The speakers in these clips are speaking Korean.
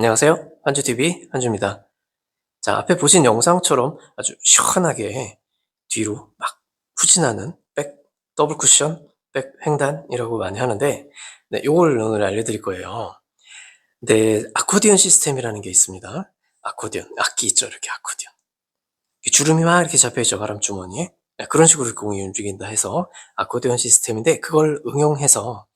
안녕하세요. 한주TV 한주입니다. 자, 앞에 보신 영상처럼 아주 시원하게 뒤로 막 후진하는 백 더블 쿠션, 백 횡단이라고 많이 하는데, 네, 요걸 오늘 알려드릴 거예요. 네, 아코디언 시스템이라는 게 있습니다. 아코디언, 악기 있죠, 이렇게 아코디언. 주름이 막 이렇게 잡혀있죠, 바람 주머니에. 네, 그런 식으로 공이 움직인다 해서 아코디언 시스템인데, 그걸 응용해서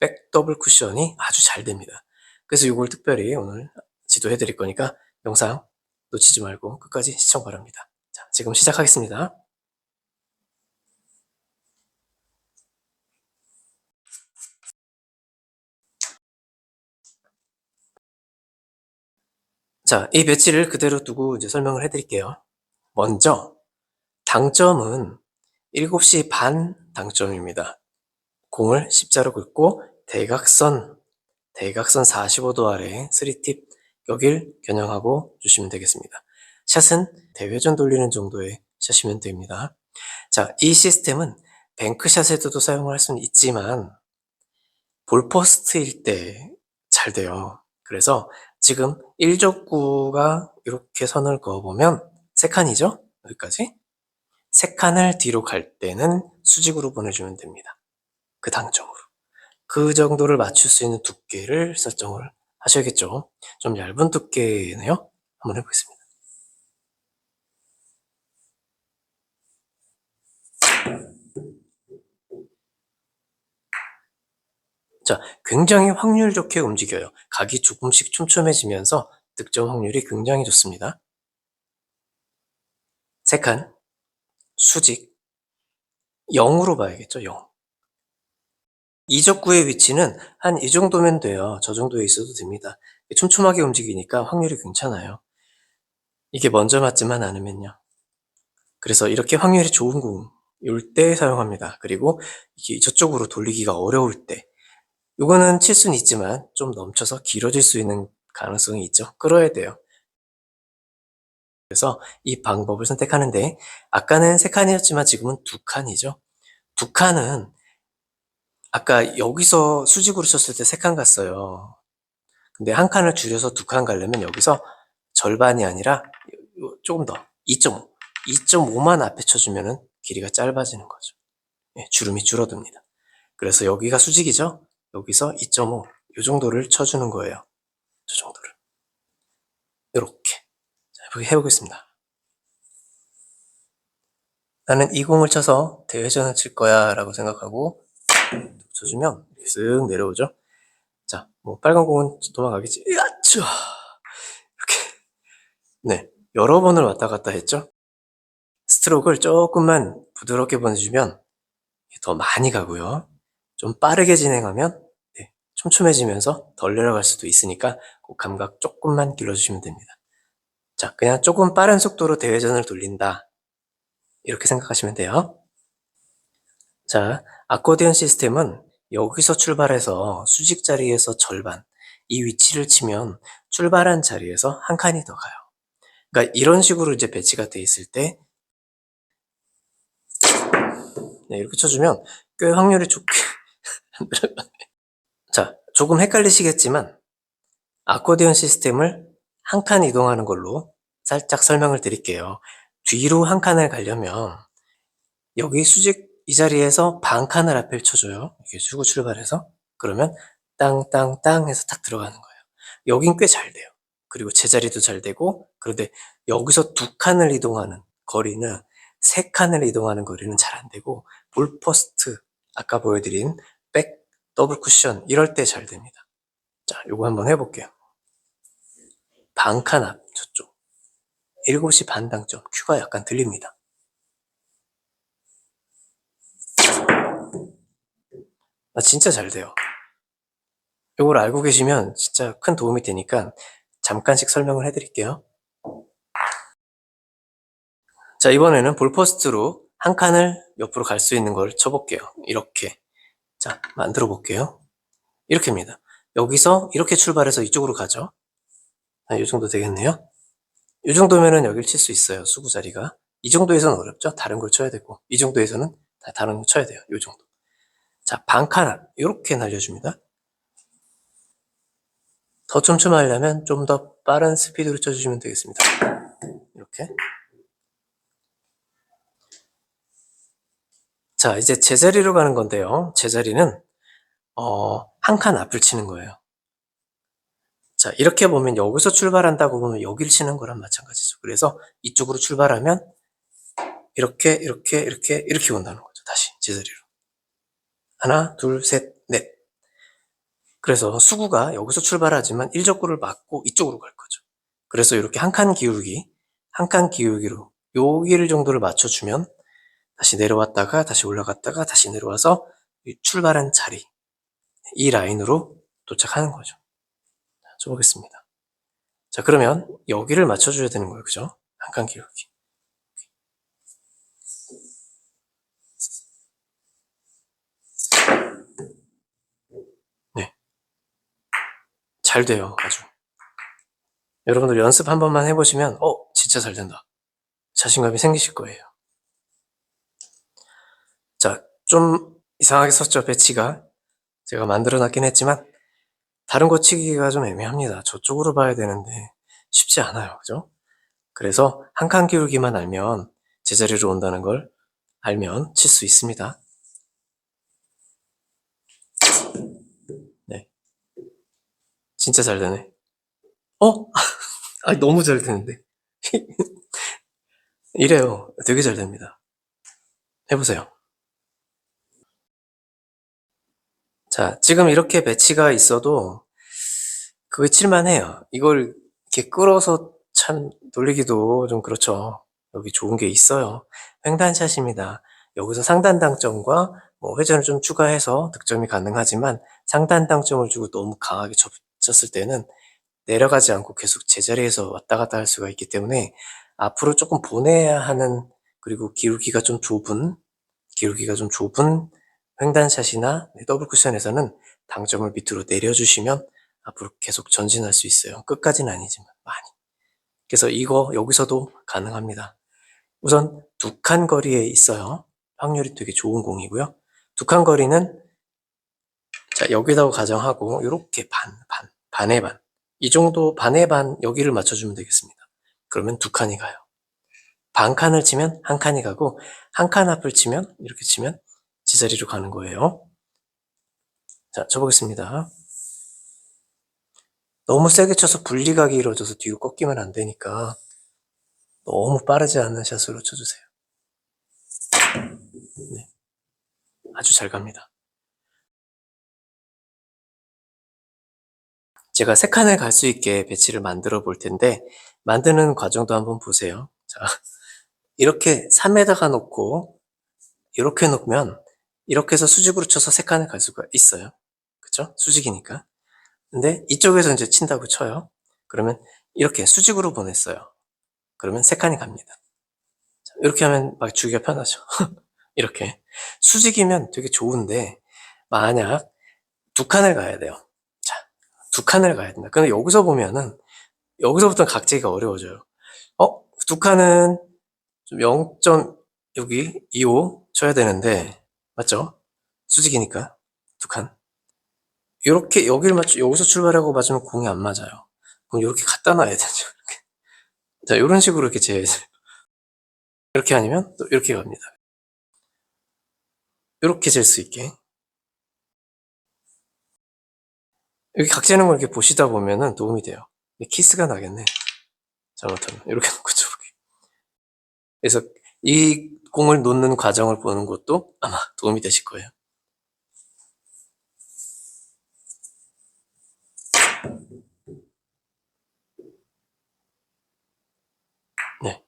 백 더블 쿠션이 아주 잘 됩니다. 그래서 이걸 특별히 오늘 지도해 드릴 거니까 영상 놓치지 말고 끝까지 시청 바랍니다. 자, 지금 시작하겠습니다. 자, 이 배치를 그대로 두고 이제 설명을 해 드릴게요. 먼저, 당점은 7시 반 당점입니다. 공을 십자로 긋고 대각선, 대각선 45도 아래 3팁 여길 겨냥하고 주시면 되겠습니다. 샷은 대회전 돌리는 정도의 샷이면 됩니다. 자, 이 시스템은 뱅크샷에도 사용할 수는 있지만 볼포스트일 때 잘 돼요. 그래서 지금 1족구가 이렇게 선을 그어보면 3칸이죠? 여기까지. 3칸을 뒤로 갈 때는 수직으로 보내주면 됩니다. 그 당점으로. 그 정도를 맞출 수 있는 두께를 설정을 하셔야겠죠. 좀 얇은 두께네요. 한번 해보겠습니다. 자, 굉장히 확률 좋게 움직여요. 각이 조금씩 촘촘해지면서 득점 확률이 굉장히 좋습니다. 세 칸, 수직, 0으로 봐야겠죠, 0. 이적구의 위치는 한 이 정도면 돼요. 저 정도에 있어도 됩니다. 촘촘하게 움직이니까 확률이 괜찮아요. 이게 먼저 맞지만 않으면요. 그래서 이렇게 확률이 좋은 공일 때 사용합니다. 그리고 이게 저쪽으로 돌리기가 어려울 때 이거는 칠 수는 있지만 좀 넘쳐서 길어질 수 있는 가능성이 있죠. 끌어야 돼요. 그래서 이 방법을 선택하는데 아까는 세 칸이었지만 지금은 두 칸이죠. 두 칸은 아까 여기서 수직으로 쳤을 때 세 칸 갔어요. 근데 한 칸을 줄여서 두 칸 가려면 여기서 절반이 아니라 조금 더 2.5, 2.5만 앞에 쳐주면은 길이가 짧아지는 거죠. 예, 주름이 줄어듭니다. 그래서 여기가 수직이죠? 여기서 2.5, 이 정도를 쳐주는 거예요. 저 정도를. 이렇게. 자, 해보겠습니다. 나는 이 공을 쳐서 대회전을 칠 거야 라고 생각하고 쳐주면 쓱 내려오죠. 자, 뭐 빨간 공은 도망가겠지. 야쭈 이렇게 네 여러 번을 왔다 갔다 했죠. 스트로크를 조금만 부드럽게 보내주면 더 많이 가고요. 좀 빠르게 진행하면 네, 촘촘해지면서 덜 내려갈 수도 있으니까 그 감각 조금만 길러주시면 됩니다. 자, 그냥 조금 빠른 속도로 대회전을 돌린다. 이렇게 생각하시면 돼요. 자, 아코디언 시스템은 여기서 출발해서 수직 자리에서 절반, 이 위치를 치면 출발한 자리에서 한 칸이 더 가요. 그러니까 이런 식으로 이제 배치가 돼 있을 때 네, 이렇게 쳐주면 꽤 확률이 좋게 자, 조금 헷갈리시겠지만 아코디언 시스템을 한 칸 이동하는 걸로 살짝 설명을 드릴게요. 뒤로 한 칸을 가려면 여기 수직 이 자리에서 반 칸을 앞에 쳐줘요. 이렇게 수고 출발해서. 그러면 땅땅땅 해서 탁 들어가는 거예요. 여긴 꽤 잘 돼요. 그리고 제자리도 잘 되고 그런데 여기서 두 칸을 이동하는 거리는 세 칸을 이동하는 거리는 잘 안 되고 볼포스트 아까 보여드린 백 더블 쿠션 이럴 때 잘 됩니다. 자, 요거 한번 해볼게요. 반칸 앞 저쪽 7시 반 당점 큐가 약간 들립니다. 아, 진짜 잘 돼요. 이걸 알고 계시면 진짜 큰 도움이 되니까 잠깐씩 설명을 해드릴게요. 자, 이번에는 볼포스트로 한 칸을 옆으로 갈 수 있는 걸 쳐볼게요. 이렇게. 자, 만들어 볼게요. 이렇게입니다. 여기서 이렇게 출발해서 이쪽으로 가죠. 아, 이 정도 되겠네요. 이 정도면은 여길 칠수 있어요. 수구 자리가. 이 정도에서는 어렵죠. 다른 걸 쳐야 되고. 이 정도에서는 다른 걸 쳐야 돼요. 이 정도. 자, 반칸 이렇게 날려줍니다. 더 촘촘하려면 좀 더 빠른 스피드로 쳐주시면 되겠습니다. 이렇게. 자, 이제 제자리로 가는 건데요. 제자리는 어, 한 칸 앞을 치는 거예요. 자, 이렇게 보면 여기서 출발한다고 보면 여기를 치는 거랑 마찬가지죠. 그래서 이쪽으로 출발하면 이렇게, 이렇게, 이렇게, 이렇게 온다는 거죠. 다시 제자리로. 하나, 둘, 셋, 넷. 그래서 수구가 여기서 출발하지만 일적구를 맞고 이쪽으로 갈 거죠. 그래서 이렇게 한 칸 기울기, 한 칸 기울기로 여기를 정도를 맞춰주면 다시 내려왔다가 다시 올라갔다가 다시 내려와서 이 출발한 자리, 이 라인으로 도착하는 거죠. 자, 줘보겠습니다. 자, 그러면 여기를 맞춰줘야 되는 거예요. 그죠? 한 칸 기울기. 네. 잘 돼요. 아주. 여러분들 연습 한 번만 해보시면, 어, 진짜 잘 된다. 자신감이 생기실 거예요. 자, 좀 이상하게 썼죠, 배치가. 제가 만들어 놨긴 했지만, 다른 거 치기가 좀 애매합니다. 저쪽으로 봐야 되는데, 쉽지 않아요. 그죠? 그래서 한 칸 기울기만 알면, 제자리로 온다는 걸 알면 칠 수 있습니다. 진짜 잘 되네. 어? 아, 너무 잘 되는데. 이래요. 되게 잘 됩니다. 해보세요. 자, 지금 이렇게 배치가 있어도 그게 칠만해요. 이걸 이렇게 끌어서 참 돌리기도 좀 그렇죠. 여기 좋은 게 있어요. 횡단샷입니다. 여기서 상단 당점과 뭐 회전을 좀 추가해서 득점이 가능하지만 상단 당점을 주고 너무 강하게 쳤을 때는 내려가지 않고 계속 제자리에서 왔다 갔다 할 수가 있기 때문에 앞으로 조금 보내야 하는 그리고 기울기가 좀 좁은 기울기가 좀 좁은 횡단샷이나 더블 쿠션에서는 당점을 밑으로 내려주시면 앞으로 계속 전진할 수 있어요. 끝까지는 아니지만 많이. 그래서 이거 여기서도 가능합니다. 우선 두 칸 거리에 있어요. 확률이 되게 좋은 공이고요. 두 칸 거리는 자 여기다가 가정하고 이렇게 반, 반, 반의 반. 이 정도 반의 반 여기를 맞춰주면 되겠습니다. 그러면 두 칸이 가요. 반 칸을 치면 한 칸이 가고 한 칸 앞을 치면 이렇게 치면 제자리로 가는 거예요. 자, 쳐보겠습니다. 너무 세게 쳐서 분리각이 이루어져서 뒤로 꺾이면 안 되니까 너무 빠르지 않은 샷으로 쳐주세요. 네. 아주 잘 갑니다. 제가 세 칸을 갈 수 있게 배치를 만들어 볼 텐데 만드는 과정도 한번 보세요. 자, 이렇게 3에다가 놓고 이렇게 놓으면 이렇게 해서 수직으로 쳐서 세 칸을 갈 수가 있어요. 그쵸? 수직이니까. 근데 이쪽에서 이제 친다고 쳐요. 그러면 이렇게 수직으로 보냈어요. 그러면 세 칸이 갑니다. 자, 이렇게 하면 막 주기가 편하죠. 이렇게. 수직이면 되게 좋은데, 만약 두 칸을 가야 돼요. 자, 두 칸을 가야 된다. 근데 여기서 보면은, 여기서부터 각재기가 어려워져요. 어? 두 칸은 좀 0. 여기 25 쳐야 되는데, 맞죠? 수직이니까. 두 칸. 이렇게 여기를 맞추 여기서 출발하고 맞으면 공이 안 맞아요. 그럼 이렇게 갖다 놔야 되죠. 이렇게. 자, 이런 식으로 이렇게 돼요. 이렇게 아니면 또 이렇게 갑니다. 이렇게 잴 수 있게. 여기 각 재는 걸 이렇게 보시다 보면은 도움이 돼요. 키스가 나겠네. 잘못하면. 이렇게 놓고 쳐보게. 그래서 이 공을 놓는 과정을 보는 것도 아마 도움이 되실 거예요. 네.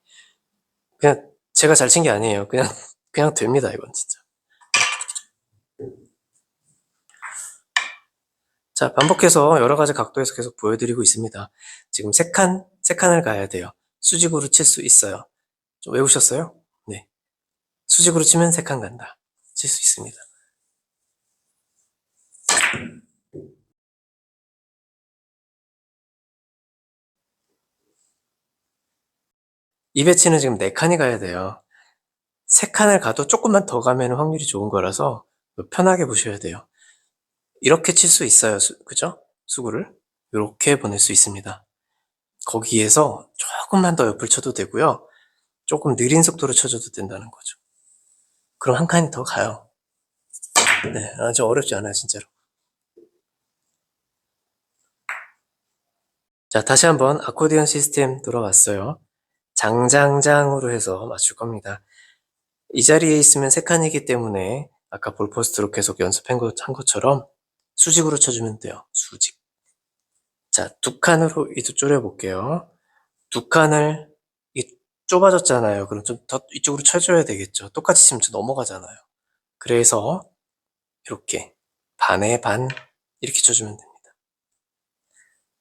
그냥 제가 잘 친 게 아니에요. 그냥, 그냥 됩니다, 이건 진짜. 자, 반복해서 여러 가지 각도에서 계속 보여드리고 있습니다. 지금 세 칸, 세 칸을 가야 돼요. 수직으로 칠 수 있어요. 좀 외우셨어요? 네. 수직으로 치면 세 칸 간다. 칠 수 있습니다. 이 배치는 지금 네 칸이 가야 돼요. 세 칸을 가도 조금만 더 가면 확률이 좋은 거라서 편하게 보셔야 돼요. 이렇게 칠 수 있어요. 수, 그죠? 수구를. 이렇게 보낼 수 있습니다. 거기에서 조금만 더 옆을 쳐도 되고요. 조금 느린 속도로 쳐줘도 된다는 거죠. 그럼 한 칸이 더 가요. 네, 아주 어렵지 않아요, 진짜로. 자, 다시 한번 아코디언 시스템 돌아왔어요. 장장장으로 해서 맞출 겁니다. 이 자리에 있으면 세 칸이기 때문에 아까 볼포스트로 계속 연습한 것처럼 수직으로 쳐주면 돼요. 수직. 자, 두 칸으로 이도 줄여볼게요. 두 칸을 이 좁아졌잖아요. 그럼 좀 더 이쪽으로 쳐줘야 되겠죠. 똑같이 치면 좀 넘어가잖아요. 그래서 이렇게 반에 반 이렇게 쳐주면 됩니다.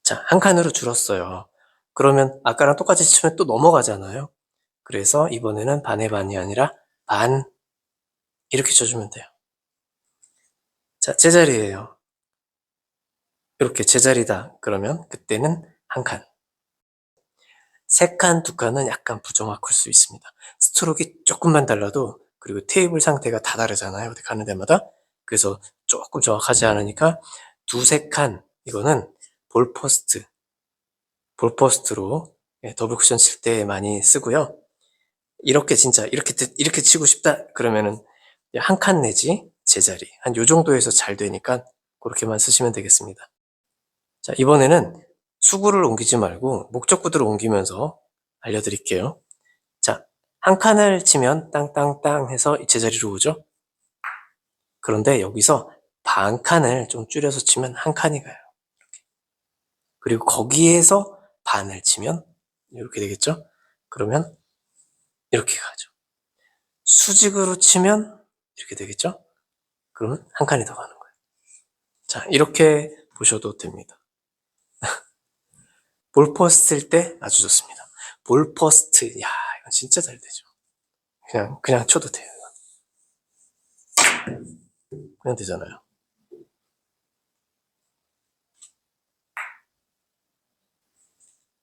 자, 한 칸으로 줄었어요. 그러면 아까랑 똑같이 치면 또 넘어가잖아요. 그래서 이번에는 반의 반이 아니라 반 이렇게 쳐주면 돼요. 자, 제자리예요. 이렇게 제자리다. 그러면 그때는 한 칸. 세 칸, 두 칸은 약간 부정확할 수 있습니다. 스트로크가 조금만 달라도 그리고 테이블 상태가 다 다르잖아요. 어디 가는 데마다. 그래서 조금 정확하지 않으니까 두세 칸 이거는 볼포스트 볼포스트로 예, 더블 쿠션 칠 때 많이 쓰고요. 이렇게 진짜 이렇게 이렇게 치고 싶다 그러면은 한 칸 내지 제자리 한 요 정도에서 잘 되니까 그렇게만 쓰시면 되겠습니다. 자 이번에는 수구를 옮기지 말고 목적구들을 옮기면서 알려드릴게요. 자 한 칸을 치면 땅땅땅 해서 이 제자리로 오죠. 그런데 여기서 반 칸을 좀 줄여서 치면 한 칸이 가요. 이렇게. 그리고 거기에서 반을 치면 이렇게 되겠죠? 그러면 이렇게 가죠. 수직으로 치면 이렇게 되겠죠? 그러면 한 칸이 더 가는 거예요. 자, 이렇게 보셔도 됩니다. 볼포스트일 때 아주 좋습니다. 볼포스트, 야, 이건 진짜 잘 되죠. 그냥, 그냥 쳐도 돼요. 그냥 되잖아요.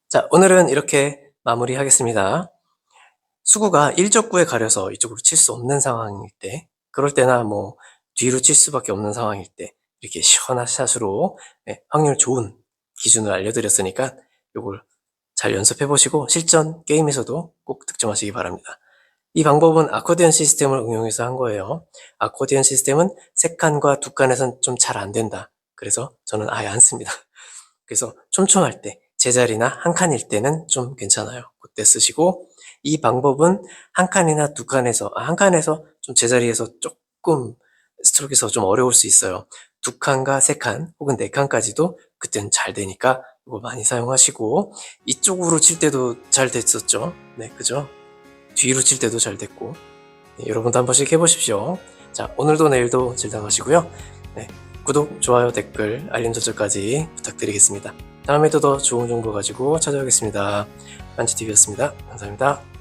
자, 오늘은 이렇게 마무리하겠습니다. 수구가 1적구에 가려서 이쪽으로 칠 수 없는 상황일 때, 그럴 때나 뭐 뒤로 칠 수밖에 없는 상황일 때, 이렇게 시원한 샷으로 네, 확률 좋은 기준을 알려드렸으니까 이걸 잘 연습해 보시고 실전 게임에서도 꼭 득점하시기 바랍니다. 이 방법은 아코디언 시스템을 응용해서 한 거예요. 아코디언 시스템은 세 칸과 두 칸에선 좀 잘 안 된다. 그래서 저는 아예 안 씁니다. 그래서 촘촘할 때 제자리나 한 칸일 때는 좀 괜찮아요. 그때 쓰시고 이 방법은 한 칸이나 두 칸에서 아, 한 칸에서 좀 제자리에서 조금 스트로크에서 좀 어려울 수 있어요. 두 칸과 세 칸 혹은 네 칸까지도 그때는 잘 되니까 이거 많이 사용하시고 이쪽으로 칠 때도 잘 됐었죠. 네, 그죠? 뒤로 칠 때도 잘 됐고 네, 여러분도 한 번씩 해보십시오. 자, 오늘도 내일도 질당하시고요. 네, 구독, 좋아요, 댓글, 알림 설정까지 부탁드리겠습니다. 다음에도 더 좋은 정보 가지고 찾아오겠습니다. 만치TV였습니다. 감사합니다.